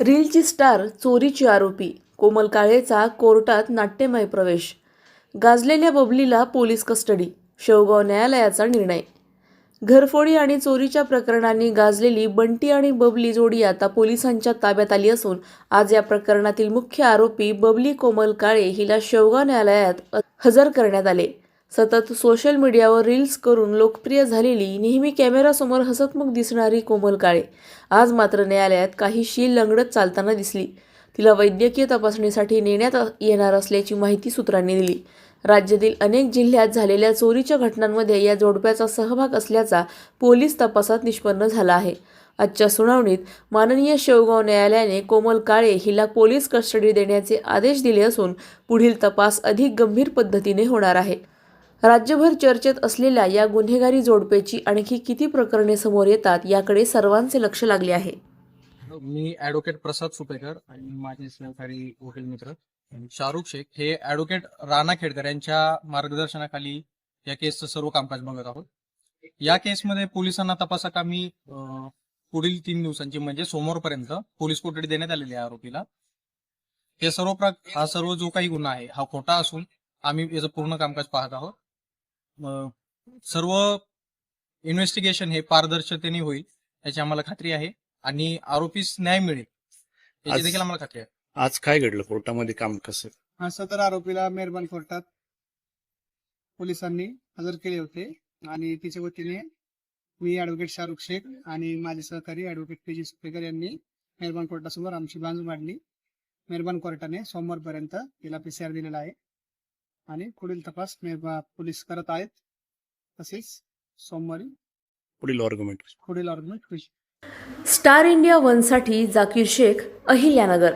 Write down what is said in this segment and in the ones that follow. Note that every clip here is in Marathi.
रीलची स्टार चोरीची आरोपी कोमल काळेचा कोर्टात नाट्यमय प्रवेश. गाजलेल्या बबलीला पोलीस कस्टडी शेवगाव न्यायालयाचा निर्णय. घरफोडी आणि चोरीच्या प्रकरणांनी गाजलेली बंटी आणि बबली जोडी आता पोलिसांच्या ताब्यात आली असून आज या प्रकरणातील मुख्य आरोपी बबली कोमल काळे हिला शेवगाव न्यायालयात हजर करण्यात आले. सतत सोशल मीडियावर रील्स करून लोकप्रिय झालेली नेहमी कॅमेरासमोर हसतमुख दिसणारी कोमल काळे. आज मात्र न्यायालयात काहीशी लंगडत चालताना दिसली. तिला वैद्यकीय तपासणीसाठी नेण्यात येणार असल्याची माहिती सूत्रांनी दिली. राज्यातील अनेक जिल्ह्यात झालेल्या चोरीच्या घटनांमध्ये या जोडप्याचा सहभाग असल्याचा पोलीस तपासात निष्पन्न झाला आहे. आजच्या सुनावणीत माननीय शेवगाव न्यायालयाने कोमल काळे हिला पोलीस कस्टडी देण्याचे आदेश दिले असून पुढील तपास अधिक गंभीर पद्धतीने होणार आहे. राज्यभर चर्चेत असलेल्या या गुन्हेगारी जोडपेची आणखी किती प्रकरणे समोर येतात याकडे सर्वांचे लक्ष लागले आहे. मी ऍडव्होकेट प्रसाद सुपेकर आणि माझे सहकारी वकील मित्र शाहरुख शेख हे ऍडव्होकेट राणा खेडकर यांच्या मार्गदर्शनाखाली या केसचं सर्व कामकाज बघत आहोत. या केसमध्ये पोलिसांना तपासाकामी आम्ही पुढील तीन दिवसांची म्हणजे सोमवारपर्यंत पोलीस कोठडी देण्यात आलेली आहे आरोपीला. हे सर्व प्र हा सर्व जो काही गुन्हा आहे हा खोटा असून आम्ही याचं पूर्ण कामकाज पाहत आहोत. सर्व इन्व्हेस्टिगेशन हे पारदर्शकतेने होईल याची आम्हाला खात्री आहे आणि आरोपीस न्याय मिळेल याची आज- देखील आम्हाला खात्री आहे. आज काय घडलं? कोर्टामध्ये काम कसं? हा सदर आरोपीला मेहरबान कोर्टात पोलिसांनी हजर केले होते आणि तिच्या वतीने मी ऍडव्होकेट शाहरुख शेख आणि माझे सहकारी ऍडव्होकेट पी जी सुपेकर यांनी मेहरबान कोर्टासमोर आमची बाजू मांडली. मेहरबान कोर्टाने सोमवारपर्यंत तिला पीसीआर दिलेला आहे. आणि पुढील तपास पोलीस करत आहेत. तसेच सोमवारी पुढील ऑर्ग्युमेंट पुढील ऑर्ग्युमेंट होईल. स्टार इंडिया वनसाठी जाकीर शेख अहिल्यानगर.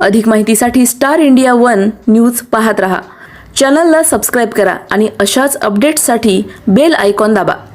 अधिक माहितीसाठी स्टार इंडिया वन न्यूज पाहत रहा. चॅनलला सबस्क्राईब करा आणि अशाच अपडेट्ससाठी बेल आयकॉन दाबा.